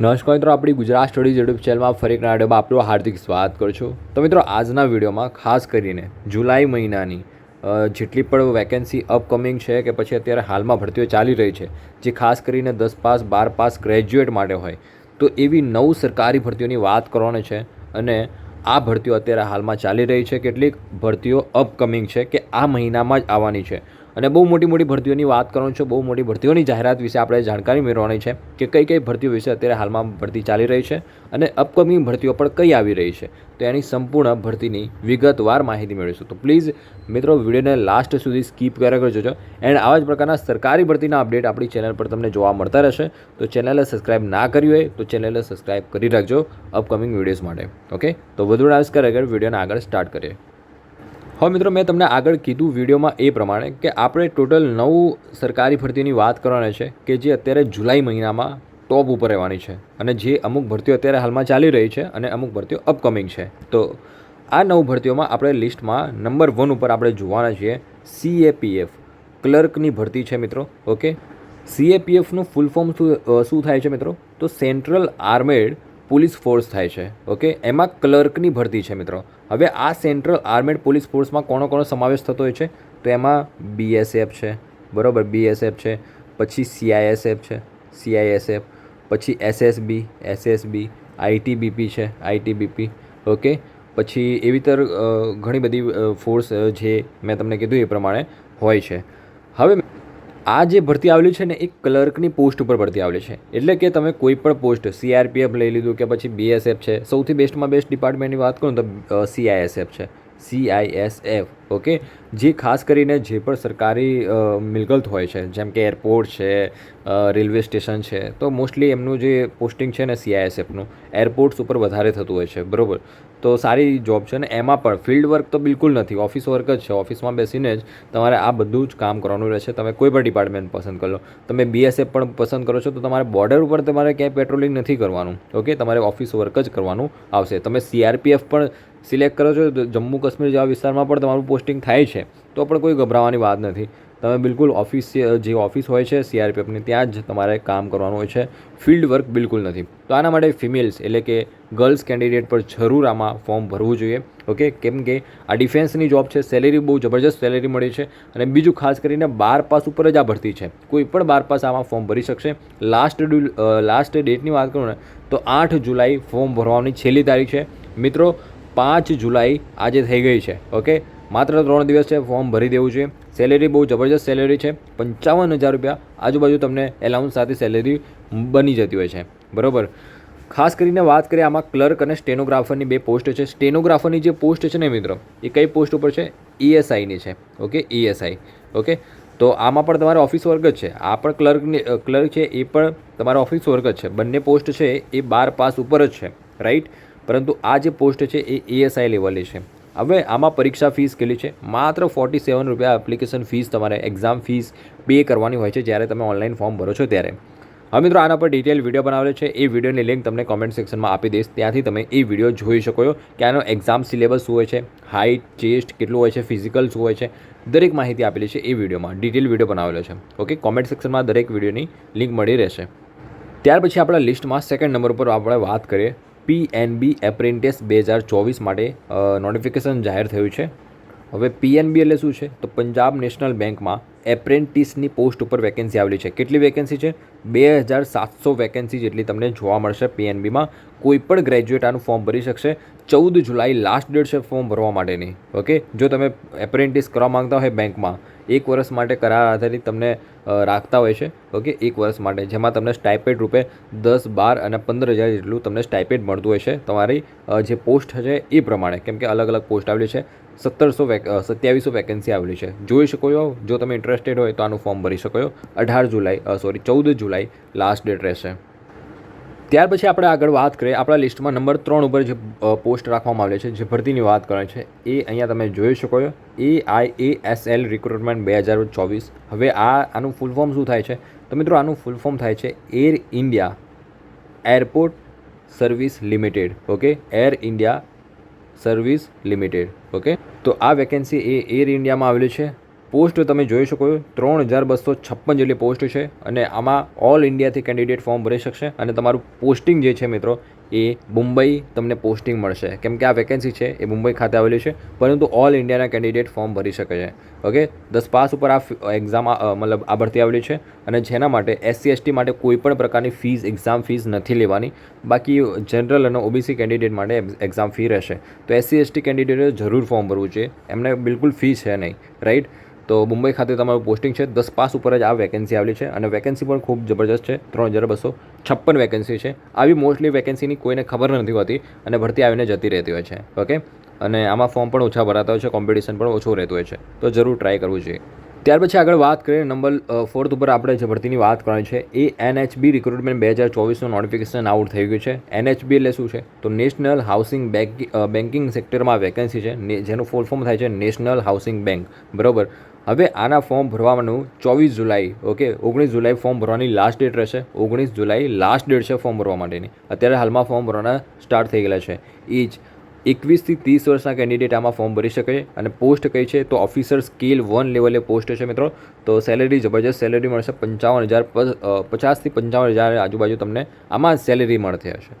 નમસ્કાર મિત્રો, આપણી ગુજરાત સ્ટડીઝ યુટ્યુબ ચેનલમાં ફરી એક નાડમાં આપણું હાર્દિક સ્વાગત કરું છું. તો મિત્રો, આજના વિડીયોમાં ખાસ કરીને જુલાઈ મહિનાની જેટલી પણ વેકેન્સી અપકમિંગ છે કે પછી અત્યારે હાલમાં ભરતીઓ ચાલી રહી છે, જે ખાસ કરીને દસ પાસ, બાર પાસ ગ્રેજ્યુએટ માટે હોય, તો એવી નવ સરકારી ભરતીઓની વાત કરવાની છે અને આ ભરતીઓ અત્યારે હાલમાં ચાલી રહી છે. કેટલીક ભરતીઓ અપકમિંગ છે કે આ મહિનામાં જ આવવાની છે. અને બહુ મોટી મોટી ભરતીઓની વાત કરવાનું છે, બહુ મોટી ભરતીઓની જાહેરાત વિશે આપણે જાણકારી મેળવવાની છે કે કઈ કઈ ભરતીઓ વિશે અત્યારે હાલમાં ભરતી ચાલી રહી છે અને અપકમિંગ ભરતીઓ પણ કઈ આવી રહી છે. તો એની સંપૂર્ણ ભરતીની વિગતવાર માહિતી મેળવીશું. તો પ્લીઝ મિત્રો, વિડીયોને લાસ્ટ સુધી સ્કીપ કર્યા જોજો એન્ડ આવા જ પ્રકારના સરકારી ભરતીના અપડેટ આપણી ચેનલ પર તમને જોવા મળતા રહેશે. તો ચેનલને સબસ્ક્રાઇબ ના કરી હોય, તો ચેનલને સબસ્ક્રાઇબ કરી રાખજો અપકમિંગ વિડીયોઝ માટે. ઓકે તો વધુ ડાન્સ આગળ વિડીયોને આગળ સ્ટાર્ટ કરીએ. હવે મિત્રો, મેં તમને આગળ કીધું વિડીયોમાં એ પ્રમાણે કે આપણે ટોટલ નવ સરકારી ભરતીની વાત કરવાની છે કે જે અત્યારે જુલાઈ મહિનામાં ટોપ ઉપર રહેવાની છે અને જે અમુક ભરતીઓ અત્યારે હાલમાં ચાલી રહી છે અને અમુક ભરતીઓ અપકમિંગ છે. તો આ નવ ભરતીઓમાં આપણે લિસ્ટમાં નંબર વન ઉપર આપણે જોવાના છીએ સીએપીએફ ક્લર્કની ભરતી છે મિત્રો ઓકે સીએપીએફનું ફૂલ ફોર્મ શું શું થાય છે મિત્રો? તો સેન્ટ્રલ આર્મેડ પોલીસ ફોર્સ થાય છે, ઓકે? એમાં ક્લર્કની ભરતી છે, મિત્રો. હવે આ સેન્ટ્રલ આર્મેડ પોલીસ ફોર્સમાં કોનો કોનો સમાવેશ થતો હોય છે? તો એમાં બીએસએફ છે, બરાબર? બીએસએફ છે, પછી સીઆઈએસએફ છે સીઆઈએસએફ પછી એસએસબી એસએસબી આઈટીબીપી છે આઈટીબીપી ઓકે? પછી એવી તર ઘણી બધી ફોર્સ જે મેં તમને કીધું એ પ્રમાણે હોય છે. હવે આ જે ભરતી આવેલી છે ને, એ ક્લર્કની પોસ્ટ ઉપર ભરતી આવેલી છે. એટલે કે તમે કોઈ પણ પોસ્ટ સીઆરપીએફ લઈ લીધું કે પછી બીએસએફ છે, સૌથી બેસ્ટમાં બેસ્ટ ડિપાર્ટમેન્ટની વાત કરું તો સીઆઈએસએફ છે. CISF okay? જે ખાસ કરીને જે પણ સરકારી મિલકત હોય છે, જેમ કે એરપોર્ટ છે રેલવે સ્ટેશન છે, તો મોસ્ટલી એમનું જે પોસ્ટિંગ છે ને સીઆઈએસએફનું એરપોર્ટ્સ ઉપર વધારે થતું હોય છે, બરાબર? તો સારી જોબ છે ને એમાં પણ ફિલ્ડ વર્ક તો બિલકુલ નથી. ઓફિસ વર્ક જ છે. ઓફિસમાં બેસીને જ તમારે આ બધું જ કામ કરવાનું રહેશે. તમે કોઈ પણ ડિપાર્ટમેન્ટ પસંદ કરી તમે બીએસએફ પણ પસંદ કરો છો તો તમારે બોર્ડર ઉપર તમારે ક્યાંય પેટ્રોલિંગ નથી કરવાનું. ઓકે તમારે ઓફિસ વર્ક જ કરવાનું આવશે. તમે સીઆરપીએફ પણ સિલેક્ટ કરો છો. જમ્મુ કાશ્મીર જેવા વિસ્તારમાં પણ તમારું પોસ્ટિંગ થાય છે. તો પણ કોઈ ગભરાવાની વાત નથી. તમે બિલકુલ ઓફિસ જે ઓફિસ હોય છે સીઆરપીએફની ત્યાં જ તમારે કામ કરવાનું હોય છે. ફિલ્ડ વર્ક બિલકુલ નથી. તો આના માટે ફિમેલ્સ એટલે કે ગર્લ્સ કેન્ડિડેટ પર જરૂર આમાં ફોર્મ ભરવું જોઈએ. ઓકે કેમ કે આ ડિફેન્સની જોબ છે સેલેરી બહુ જબરજસ્ત સેલેરી મળી છે. અને બીજું ખાસ કરીને બાર પાસ ઉપર જ આ ભરતી છે. કોઈ પણ બાર પાસ આમાં ફોર્મ ભરી શકશે. લાસ્ટ લાસ્ટ ડેટની વાત કરું ને, તો આઠ જુલાઈ ફોર્મ ભરવાની છેલ્લી તારીખ છે. મિત્રો, પાંચ જુલાઈ આજે થઈ ગઈ છે. ઓકે માત્ર ત્રણ દિવસ છે ફોર્મ ભરી દેવું છે સેલેરી બહુ જબરજસ્ત સેલેરી છે. પંચાવન હજાર રૂપિયા આજુબાજુ તમને એલાઉન્સ સાથે સેલેરી બની જતી હોય છે. બરાબર? ખાસ કરીને વાત કરીએ આમાં ક્લર્ક અને સ્ટેનોગ્રાફરની બે પોસ્ટ છે. સ્ટેનોગ્રાફરની જે પોસ્ટ છે ને મિત્રો, એ કઈ પોસ્ટ ઉપર છે? ઈએસઆઈની છે. ઓકે ઈએસઆઈ ઓકે તો આમાં પણ તમારે ઓફિસ વર્ક જ છે. આ પણ ક્લર્કની ક્લર્ક છે, એ પણ તમારા ઓફિસ વર્ક જ છે. બંને પોસ્ટ છે, એ બાર પાસ ઉપર જ છે. રાઈટ પરંતુ આ જે પોસ્ટ છે, એ એએસઆઈ લેવલે છે. હવે આમાં પરીક્ષા ફીસ કેટલી છે? માત્ર ફોર્ટી સેવન રૂપિયા એપ્લિકેશન ફીસ તમારે એક્ઝામ ફીસ પે કરવાની હોય છે જ્યારે તમે ઓનલાઈન ફોર્મ ભરો છો ત્યારે. હવે મિત્રો, આના પર ડિટેલ વીડિયો બનાવેલો છે. એ વિડીયોની લિંક તમને કોમેન્ટ સેક્શનમાં આપી દઈશ. ત્યાંથી તમે એ વીડિયો જોઈ શકો છો કે આનો એક્ઝામ સિલેબસ શું હોય છે હાઇટ ચેસ્ટ કેટલું હોય છે ફિઝિકલ શું હોય છે, દરેક માહિતી આપેલી છે એ વિડીયોમાં ડિટેલ વીડિયો બનાવેલો છે. ઓકે કોમેન્ટ સેક્શનમાં દરેક વિડીયોની લિંક મળી રહેશે. ત્યાર પછી આપણા લિસ્ટમાં સેકન્ડ નંબર પર આપણે વાત કરીએ. પી એન બી એપ્રેન્ટિસ બે હજાર ચોવીસ માટે નોટિફિકેશન જાહેર થયું છે. હવે પીએનબી એટલે શું છે? તો પંજાબ નેશનલ બેંકમાં એપ્રેન્ટિસની પોસ્ટ ઉપર વેકેન્સી આવેલી છે. કેટલી વેકેન્સી છે? બે હજાર સાતસો વેકેન્સી જેટલી તમને જોવા મળશે પીએનબીમાં કોઈ પણ ગ્રેજ્યુએટ આનું ફોર્મ ભરી શકશે. ચૌદ જુલાઈ લાસ્ટ ડેટ છે ફોર્મ ભરવા માટેની. ઓકે? જો તમે એપ્રેન્ટિસ કરવા માંગતા હોય બેંકમાં, એક વર્ષ માટે કરાર આધારિત તમને રાખતા હોય છે. ઓકે, એક વર્ષ માટે. જેમાં તમને સ્ટાઇપેડ રૂપે દસ, બાર અને પંદર હજાર જેટલું તમને સ્ટાઇપેડ મળતું હોય છે. તમારી જે પોસ્ટ છે એ પ્રમાણે. કેમ કે અલગ અલગ પોસ્ટ આવેલી છે. સત્તરસો વેક સત્યાવીસો વેકેન્સી આવેલી છે. જોઈ શકો છો. જો તમે ઇન્ટરેસ્ટેડ હોય તો આનું ફોર્મ ભરી શકો છો. અઢાર જુલાઈ સોરી, ચૌદ જુલાઈ, લાસ્ટ ડેટ રહેશે. ત્યાર પછી આપણે આગળ વાત કરીએ, આપણા લિસ્ટમાં નંબર ત્રણ ઉપર જે પોસ્ટ રાખવામાં આવેલી છે, જે ભરતીની વાત કરે છે, એ અહીંયા તમે જોઈ શકો છો. A I A S L recruitment બે હજાર ચોવીસ. હવે આ, આનું ફૂલ ફોર્મ શું થાય છે? તો મિત્રો, આનું ફૂલ ફોર્મ થાય છે air India airport service limited okay air India service limited okay તો આ વેકેન્સી એ એર ઇન્ડિયામાં આવેલી છે. પોસ્ટ તમે જોઈ શકો ત્રણ હજાર બસો છપ્પન જેટલી પોસ્ટ છે અને આમાં ઓલ ઇન્ડિયાથી કેન્ડિડેટ ફોર્મ ભરી શકશે. અને તમારું પોસ્ટિંગ જે છે મિત્રો, એ મુંબઈ તમને પોસ્ટિંગ મળશે. કેમ કે આ વેકેન્સી છે, એ મુંબઈ ખાતે આવેલી છે, પરંતુ ઓલ ઇન્ડિયાના કેન્ડિડેટ ફોર્મ ભરી શકે છે. ઓકે દસ પાસ ઉપર આ એક્ઝામ મતલબ આ ભરતી આવેલી છે. અને જેના માટે એસસી એસટી માટે કોઈ પણ પ્રકારની ફીસ એક્ઝામ ફીસ નથી લેવાની. બાકી જનરલ અને ઓબીસી કેન્ડિડેટ માટે એક્ઝામ ફી રહેશે. તો એસસી એસટી કેન્ડિડેટે જરૂર ફોર્મ ભરવું છે. એમને બિલકુલ ફી છે નહીં. રાઈટ તો મુંબઈ ખાતે તમારું પોસ્ટિંગ છે. દસ પાસ ઉપર જ આ વેકેન્સી આવેલી છે અને વેકેન્સી પણ ખૂબ જબરજસ્ત છે. ત્રણ હજાર બસો છપ્પન વેકેન્સી છે. આવી મોસ્ટલી વેકેન્સીની કોઈને ખબર નથી હોતી અને ભરતી આવીને જતી રહેતી હોય છે. ઓકે? અને આમાં ફોર્મ પણ ઓછા ભરાતા હોય છે. કોમ્પિટિશન પણ ઓછું રહેતું હોય છે. તો જરૂર ટ્રાય કરવું જોઈએ. ત્યાર પછી આગળ વાત કરીએ. નંબર ફોર્થ ઉપર આપણે જે ભરતીની વાત કરવાની છે એ એનએચબી રિક્રુટમેન્ટ બે હજાર ચોવીસનું નોટિફિકેશન આઉટ થઈ ગયું છે. એનએચબી એટલે શું છે? તો નેશનલ હાઉસિંગ બેંક બેન્કિંગ સેક્ટરમાં વેકેન્સી છે. જેનું ફૂલ ફોર્મ થાય છે નેશનલ હાઉસિંગ બેંક બરાબર? હવે આના ફોર્મ ભરવાનું ચોવીસ જુલાઈ ઓકે ઓગણીસ જુલાઈ ફોર્મ ભરવાની લાસ્ટ ડેટ રહેશે. ઓગણીસ જુલાઈ લાસ્ટ ડેટ છે ફોર્મ ભરવા માટેની. અત્યારે હાલમાં ફોર્મ ભરવાના સ્ટાર્ટ થઈ ગયેલા છે. એ જ એકવીસથી ત્રીસ વર્ષના કેન્ડિડેટ આમાં ફોર્મ ભરી શકે છે અને પોસ્ટ કઈ છે તો ઓફિસર સ્કેલ વન લેવલે પોસ્ટ છે મિત્રો. તો સેલેરી જબરજસ્ત સેલેરી મળશે પંચાવન હજાર પચાસથી પંચાવન હજાર આજુબાજુ તમને આમાં સેલેરી મળતી હશે.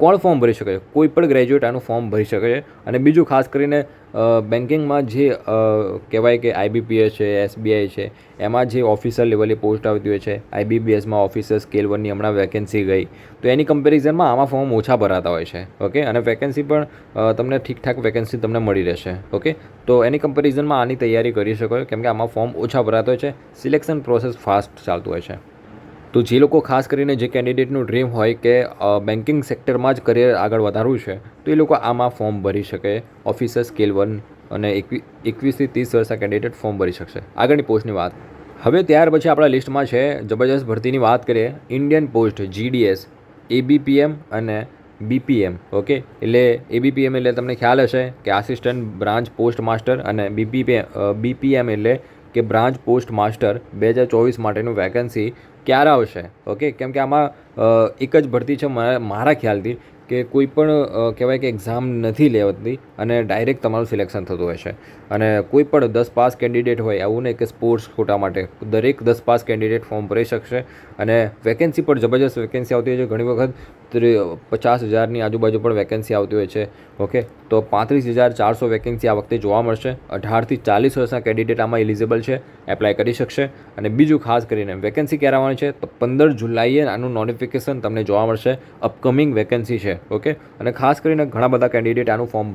કોણ ફોર્મ ભરી શકે છે? કોઈ પણ ગ્રેજ્યુએટ આનું ફોર્મ ભરી શકે છે. અને બીજું ખાસ કરીને બેન્કિંગમાં જે કહેવાય કે આઈબીપીએસ છે એસબીઆઈ છે, એમાં જે ઓફિસર લેવલે પોસ્ટ આવતી હોય છે આઈબીબીએસમાં ઓફિસર સ્કેલ વનની હમણાં વેકેન્સી ગઈ. તો એની કમ્પેરિઝનમાં આમાં ફોર્મ ઓછા ભરાતા હોય છે. ઓકે? અને વેકેન્સી પણ તમને ઠીકઠાક વેકેન્સી તમને મળી રહેશે. ઓકે? તો એની કમ્પેરિઝનમાં આની તૈયારી કરી શકો કેમ કે આમાં ફોર્મ ઓછા ભરાતા હોય છે. સિલેક્શન પ્રોસેસ ફાસ્ટ ચાલતું હોય છે. તો જે લોકો ખાસ કરીને જે કેન્ડિડેટનું ડ્રીમ હોય કે બેન્કિંગ સેક્ટરમાં જ કરિયર આગળ વધારવું છે, તો એ લોકો આમાં ફોર્મ ભરી શકે, ઓફિસર સ્કેલ વન અને એકવી, એકવીસથી ત્રીસ વર્ષના કેન્ડિડેટ ફોર્મ ભરી શકશે. આગળની પોસ્ટની વાત. હવે ત્યાર પછી આપણા લિસ્ટમાં છે, જબરજસ્ત ભરતીની વાત કરીએ, ઇન્ડિયન પોસ્ટ જીડીએસ એબીપીએમ અને બીપીએમ ઓકે? એટલે એબીપીએમ એટલે તમને ખ્યાલ હશે કે આસિસ્ટન્ટ બ્રાન્ચ પોસ્ટ માસ્ટર અને બીપીપી બીપીએમ એટલે કે બ્રાન્ચ પોસ્ટ માસ્ટર બે હજાર ચોવીસ માટેનું વેકેન્સી ક્યારે આવશે? ઓકે કેમ કે આમાં એક જ ભરતી છે મારા ખ્યાલથી કે કોઈ પણ કહેવાય કે એક્ઝામ નથી લેવાતી અને ડાયરેક્ટ તમારું સિલેક્શન થતું હોય છે અને કોઈ પણ દસ પાસ કેન્ડિડેટ હોય, આવું નહીં કે સ્પોર્ટ્સ કોટા માટે, દરેક દસ પાસ કેન્ડિડેટ ફોર્મ ભરી શકશે. અને વેકેન્સી પણ જબરજસ્ત વેકેન્સી આવતી હોય છે. ઘણી વખત પચાસ હજારની આજુબાજુ પણ વેકેન્સી આવતી હોય છે. ઓકે તો પાંત્રીસ હજાર ચારસો વેકેન્સી આ વખતે જોવા મળશે. અઢારથી ચાલીસ વર્ષના કેન્ડિડેટ આમાં એલિજિબલ છે. એપ્લાય કરી શકશે. અને બીજું ખાસ કરીને વેકેન્સી ક્યારે આવવાની છે? તો પંદર જુલાઈએ આનું નોટિફિકેશન તમને જોવા મળશે. અપકમિંગ વેકેન્સી છે. ઓકે અને ખાસ કરીને ઘણા બધા કેન્ડિડેટ આનું ફોર્મ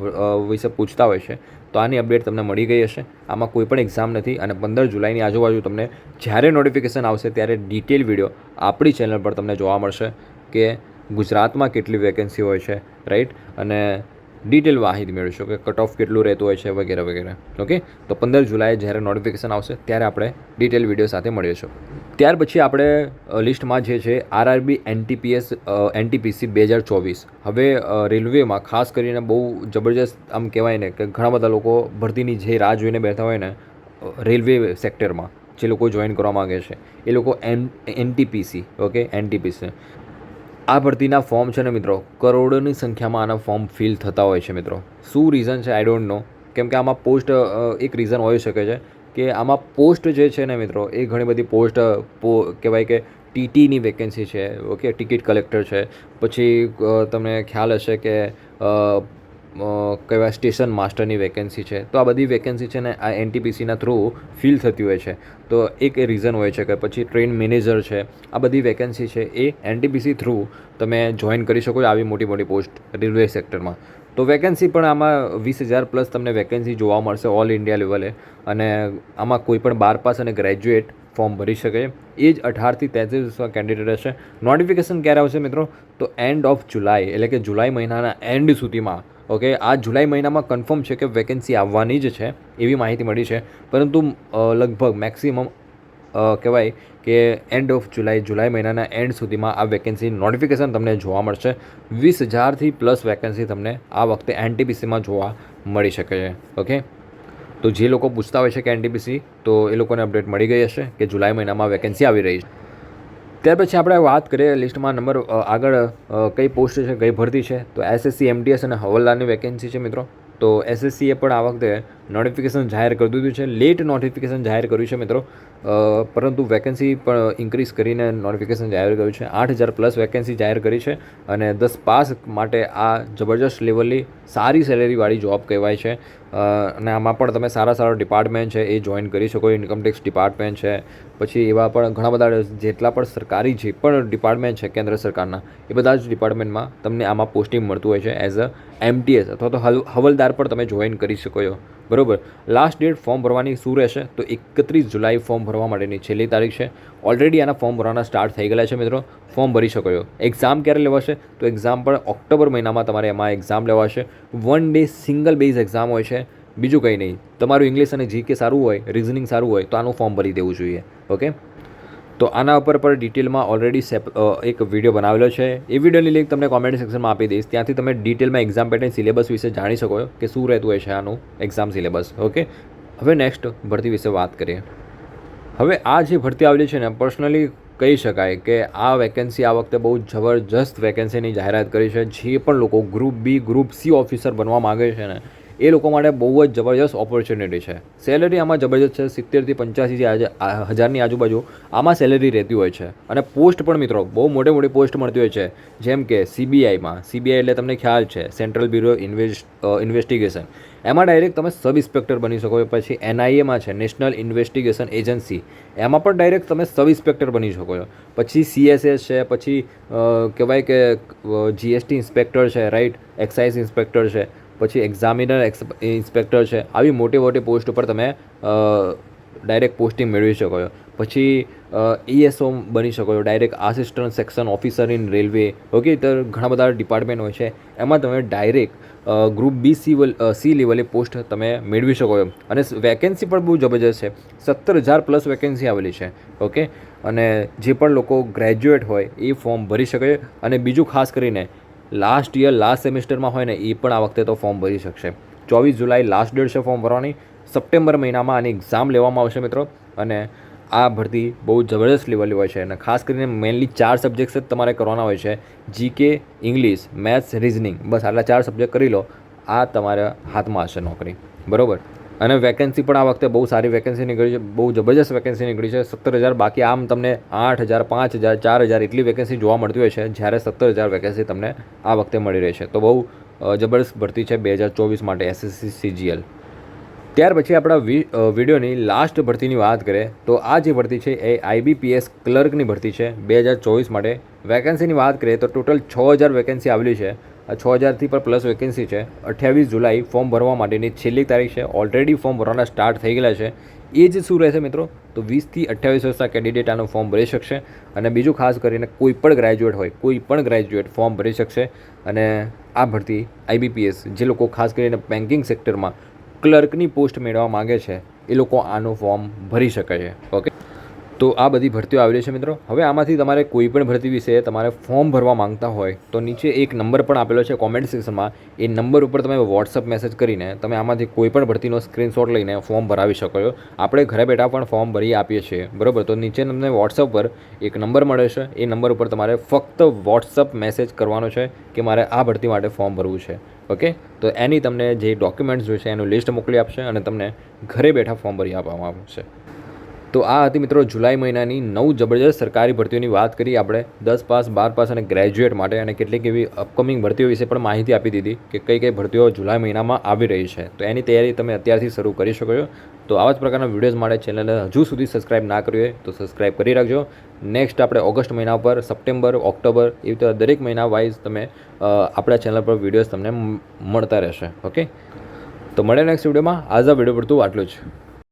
વિશે પૂછતા હોય છે. તો આની અપડેટ તમને મળી ગઈ હશે. આમાં કોઈ પણ એક્ઝામ નથી. અને પંદર જુલાઈની આજુબાજુ તમને જ્યારે નોટિફિકેશન આવશે ત્યારે ડિટેલ વીડિયો આપણી ચેનલ પર તમને જોવા મળશે. કે ગુજરાતમાં કેટલી વેકેન્સી હોય છે રાઈટ અને ડિટેલ માહિતી મેળવીશું કે કટ ઓફ કેટલું રહેતું હોય છે વગેરે વગેરે. ઓકે તો પંદર જુલાઈએ જ્યારે નોટિફિકેશન આવશે, ત્યારે આપણે ડિટેલ વીડિયો સાથે મળીશું. ત્યાર પછી આપણે લિસ્ટમાં જે છે આરઆરબી એનટીપીએસ એનટીપીસી બે હજાર ચોવીસ. હવે રેલવેમાં ખાસ કરીને બહુ જબરજસ્ત આમ કહેવાય ને કે ઘણા બધા લોકો ભરતીની જે રાહ જોઈને બેઠા હોય ને રેલવે સેક્ટરમાં જે લોકો જોઈન કરવા માગે છે, એ લોકો એન એનટીપીસી ઓકે એનટીપીસી આ ભરતીના ફોર્મ છે ને મિત્રો, કરોડોની સંખ્યામાં આના ફોર્મ ફિલ થતા હોય છે મિત્રો. શું રીઝન છે? આઈ ડોન્ટ નો કેમ કે આમાં પોસ્ટ એક રીઝન હોઈ શકે છે કે આમાં પોસ્ટ જે છે ને મિત્રો, એ ઘણી બધી પોસ્ટ પો, કહેવાય કે ટીટીની વેકેન્સી છે ઓકે ટિકિટ કલેક્ટર છે. પછી તમને ખ્યાલ હશે કે કહેવાય સ્ટેશન માસ્ટરની વેકેન્સી છે. તો આ બધી વેકેન્સી છે ને આ એનટીપીસીના થ્રુ ફિલ થતી હોય છે. તો એક એ રીઝન હોય છે કે પછી ટ્રેન મેનેજર છે. આ બધી વેકેન્સી છે એ એનટીપીસી થ્રુ તમે જોઈન કરી શકો છો આવી મોટી મોટી પોસ્ટ રેલવે સેક્ટરમાં તો વેકેન્સી પણ આમાં વીસ હજાર પ્લસ તમને વેકેન્સી જોવા મળશે ઓલ ઇન્ડિયા લેવલે અને આમાં કોઈ પણ બાર પાસ અને ગ્રેજ્યુએટ ફોર્મ ભરી શકે. એ જ અઢારથી તેત્રીસ કેન્ડિડેટ હશે. નોટિફિકેશન ક્યારે આવશે મિત્રો? તો એન્ડ ઓફ જુલાઈ એટલે કે જુલાઈ મહિનાના એન્ડ સુધીમાં. ઓકે, આ જુલાઈ મહિનામાં કન્ફર્મ છે કે વેકેન્સી આવવાની જ છે, એવી માહિતી મળી છે. પરંતુ લગભગ મેક્સિમમ કહેવાય કે એન્ડ ઓફ જુલાઈ જુલાઈ મહિનાના એન્ડ સુધીમાં આ વેકેન્સી નોટિફિકેશન તમને જોવા મળશે. વીસ હજારથી પ્લસ વેકેન્સી તમને આ વખતે એનટીપીસીમાં જોવા મળી શકે છે. ઓકે? તો જે લોકો પૂછતા હોય છે કે એનટીપીસી તો એ લોકોને અપડેટ મળી ગઈ હશે કે જુલાઈ મહિનામાં વેકેન્સી આવી રહી છે. ત્યાર પછી આપણે વાત કરીએ લિસ્ટમાં નંબર આગળ કઈ પોસ્ટ છે, કઈ ભરતી છે. તો એસએસસી એમટીએસ અને હવલદારની વેકેન્સી છે મિત્રો. તો એસએસસીએ પણ આ વખતે નોટિફિકેશન જાહેર કરી દીધું છે. લેટ નોટિફિકેશન જાહેર કર્યું છે મિત્રો. પરંતુ વેકેન્સી પણ ઇન્ક્રીઝ કરીને નોટિફિકેશન જાહેર કર્યું છે. આઠ હજાર પ્લસ વેકેન્સી જાહેર કરી છે અને દસ પાસ માટે આ જબરજસ્ત લેવલની સારી સેલેરીવાળી જોબ કહેવાય છે. અને આમાં પણ તમે સારા સારા ડિપાર્ટમેન્ટ છે એ જોઈન કરી શકો. ઇન્કમટેક્સ ડિપાર્ટમેન્ટ છે. પછી એવા પણ ઘણા બધા જેટલા પણ સરકારી જે પણ ડિપાર્ટમેન્ટ છે કેન્દ્ર સરકારના, એ બધા જ ડિપાર્ટમેન્ટમાં તમને આમાં પોસ્ટિંગ મળતું હોય છે એઝ અ એમટીએસ અથવા તો હવલદાર પણ તમે જોઈન કરી શકો છો. બરોબર? લાસ્ટ ડેટ ફોર્મ ભરવાની શું રહેશે? તો એકત્રીસ જુલાઈ ફોર્મ ભરવા માટેની છેલ્લી તારીખ છે. ઓલરેડી આના ફોર્મ ભરવાના સ્ટાર્ટ થઈ ગયેલા છે મિત્રો. ફોર્મ ભરી શકો છો. એક્ઝામ ક્યારે લેવાશે? તો એક્ઝામ પણ ઓક્ટોબર મહિનામાં તમારે એમાં એક્ઝામ લેવાશે. One day single base exam હોય છે. બીજું કંઈ નહીં. તમારું ઇંગ્લિશ અને જીકે સારું હોય રિઝનિંગ સારું હોય, તો આનું ફોર્મ ભરી દેવું જોઈએ. ઓકે તો આના ઉપર પર ડિટેલમાં ઓલરેડી સેપ એક વીડિયો બનાવેલો છે. એ વિડીયોની લિંક તમને કોમેન્ટ સેક્શનમાં આપી દઈશ. ત્યાંથી તમે ડિટેલમાં એક્ઝામ પેટર્ન સિલેબસ વિશે જાણી શકો કે શું રહેતું હોય છે આનું એક્ઝામ સિલેબસ ઓકે હવે નેક્સ્ટ ભરતી વિશે વાત કરીએ. હવે આ જે ભરતી આવેલી છે ને પર્સનલી કહી શકાય કે આ વેકેન્સી આ વખતે બહુ જબરજસ્ત વેકેન્સીની જાહેરાત કરી છે. જે પણ લોકો group B group C officer બનવા માગે છે ને એ લોકો માટે બહુ જ જબરજસ્ત ઓપોર્ચ્યુનિટી છે. સેલેરી આમાં જબરજસ્ત છે. સિત્તેરથી પંચ્યાસી જે હજારની આજુબાજુ, આમાં સેલેરી રહેતી હોય છે. અને પોસ્ટ પણ મિત્રો, બહુ મોટી મોટી પોસ્ટ મળતી હોય છે. જેમ કે સીબીઆઈમાં સીબીઆઈ એટલે તમને ખ્યાલ છે. સેન્ટ્રલ બ્યુરો ઇન્વેસ્ટ ઇન્વેસ્ટિગેશન એમાં ડાયરેક્ટ તમે સબ ઇન્સ્પેક્ટર બની શકો પછી એનઆઈએમાં છે નેશનલ ઇન્વેસ્ટિગેશન એજન્સી એમાં પણ ડાયરેક્ટ તમે સબ ઇન્સ્પેક્ટર બની શકો છો. પછી સીએસએસ છે, પછી કહેવાય કે જીએસટી ઇન્સ્પેક્ટર છે રાઈટ એક્સાઇઝ ઇન્સ્પેક્ટર છે. પછી એક્ઝામિનર ઇન્સ્પેક્ટર છે. આવી મોટી મોટી પોસ્ટ ઉપર તમે ડાયરેક્ટ પોસ્ટિંગ મેળવી શકો છો. પછી ઈએસઓ બની શકો છો. Direct assistant section officer in railway okay તો ઘણા બધા ડિપાર્ટમેન્ટ હોય છે. એમાં તમે direct group B C C લેવલે પોસ્ટ તમે મેળવી શકો છો. અને વેકેન્સી પણ બહુ જબરજસ્ત છે. સત્તર હજાર પ્લસ વેકેન્સી આવેલી છે. ઓકે અને જે પણ લોકો ગ્રેજ્યુએટ હોય, એ ફોર્મ ભરી શકે અને બીજું ખાસ કરીને લાસ્ટ યર લાસ્ટ સેમિસ્ટરમાં હોય ને એ પણ આ વખતે તો ફોર્મ ભરી શકશે. ચોવીસ જુલાઈ લાસ્ટ ડેટ છે ફોર્મ ભરવાની. સપ્ટેમ્બર મહિનામાં આની એક્ઝામ લેવામાં આવશે મિત્રો. અને આ ભરતી બહુ જબરદસ્ત લેવલી હોય છે. અને ખાસ કરીને મેઇનલી ચાર સબ્જેક્ટ્સ જ તમારે કરવાના હોય છે. જીકે ઇંગ્લિશ મેથ્સ રિઝનિંગ બસ આટલા ચાર સબ્જેક્ટ કરી લો. આ તમારા હાથમાં હશે નોકરી. બરોબર? અને વેકેન્સી પણ આ વખતે બહુ સારી વેકેન્સી નીકળી છે. બહુ જબરજસ્ત વેકેન્સી નીકળી છે. સત્તર હજાર, બાકી આમ તમને આઠ હજાર, પાંચ હજાર, ચાર હજાર એટલી વેકેન્સી જોવા મળતી હોય છે, જ્યારે સત્તર હજાર વેકેન્સી તમને આ વખતે મળી રહી છે. તો બહુ જબરજસ્ત ભરતી છે બે હજાર ચોવીસ માટે એસએસસી સીજીએલ ત્યાર પછી આપણા વિડીયોની લાસ્ટ ભરતીની વાત કરીએ, તો આ જે ભરતી છે એ આઈબીપીએસ ક્લર્કની ભરતી છે બે હજાર ચોવીસ માટે. વેકેન્સીની વાત કરીએ તો ટોટલ છ હજાર વેકેન્સી આવેલી છે. છ હજારથી પણ પ્લસ વેકેન્સી છે. અઠ્યાવીસ જુલાઈ ફોર્મ ભરવા માટેની છેલ્લી તારીખ છે. ઓલરેડી ફોર્મ ભરવાના સ્ટાર્ટ થઈ ગયેલા છે. એ જ શું રહેશે મિત્રો? તો વીસથી અઠ્યાવીસ વર્ષના કેન્ડિડેટ આનું ફોર્મ ભરી શકશે. અને બીજું ખાસ કરીને કોઈ પણ ગ્રેજ્યુએટ હોય, કોઈ પણ ગ્રેજ્યુએટ ફોર્મ ભરી શકશે. અને આ ભરતી આઈબીપીએસ જે લોકો ખાસ કરીને બેન્કિંગ સેક્ટરમાં ક્લર્કની પોસ્ટ મેળવવા માગે છે, એ લોકો આનું ફોર્મ ભરી શકે છે. ઓકે તો આ બધી ભરતીઓ આવેલી છે મિત્રો. હવે આમાંથી તમારે કોઈ પણ ભરતી વિશે તમારે ફોર્મ ભરવા માંગતા હોય, તો નીચે એક નંબર પણ આપેલો છે કોમેન્ટ સેક્શનમાં એ નંબર ઉપર તમે વોટ્સઅપ મેસેજ કરીને તમે આમાંથી કોઈ પણ ભરતીનો સ્ક્રીનશોટ લઈને ફોર્મ ભરાવી શકો છો. આપણે ઘરે બેઠા પણ ફોર્મ ભરી આપીએ છીએ, બરાબર? તો નીચે તમને વોટ્સઅપ પર એક નંબર મળે છે. એ નંબર ઉપર તમારે ફક્ત વોટ્સઅપ મેસેજ કરવાનો છે કે મારે આ ભરતી માટે ફોર્મ ભરવું છે. ઓકે? તો એની તમને જે ડોક્યુમેન્ટ્સ જોઈશે એનું લિસ્ટ મોકલી આપશે અને તમને ઘરે બેઠા ફોર્મ ભરી આપવામાં આવશે. તો આ હતી મિત્રો જુલાઈ મહિનાની નવ જબરજસ્ત સરકારી ભરતીઓની વાત કરી. આપણે દસ પાસ, બાર પાસ અને ગ્રેજ્યુએટ માટે અને કેટલીક એવી અપકમિંગ ભરતીઓ વિશે પણ માહિતી આપી દીધી કે કઈ કઈ ભરતીઓ જુલાઈ મહિનામાં આવી રહી છે. તો એની તૈયારી તમે અત્યારથી શરૂ કરી શકો છો. તો આવા જ પ્રકારના વિડીયોઝ માટે ચેનલને હજુ સુધી સબસ્ક્રાઇબ ના કર્યું હોય તો સબસ્ક્રાઇબ કરી રાખજો. નેક્સ્ટ આપણે ઓગસ્ટ મહિના પર સપ્ટેમ્બર, ઓક્ટોબર એવી રીતે દરેક મહિના વાઇઝ તમે આપણા ચેનલ પર વિડીયોઝ તમને મળતા રહેશે. ઓકે? તો મળે નેક્સ્ટ વિડીયોમાં. આજ આ વીડિયો પડતું આટલું જ.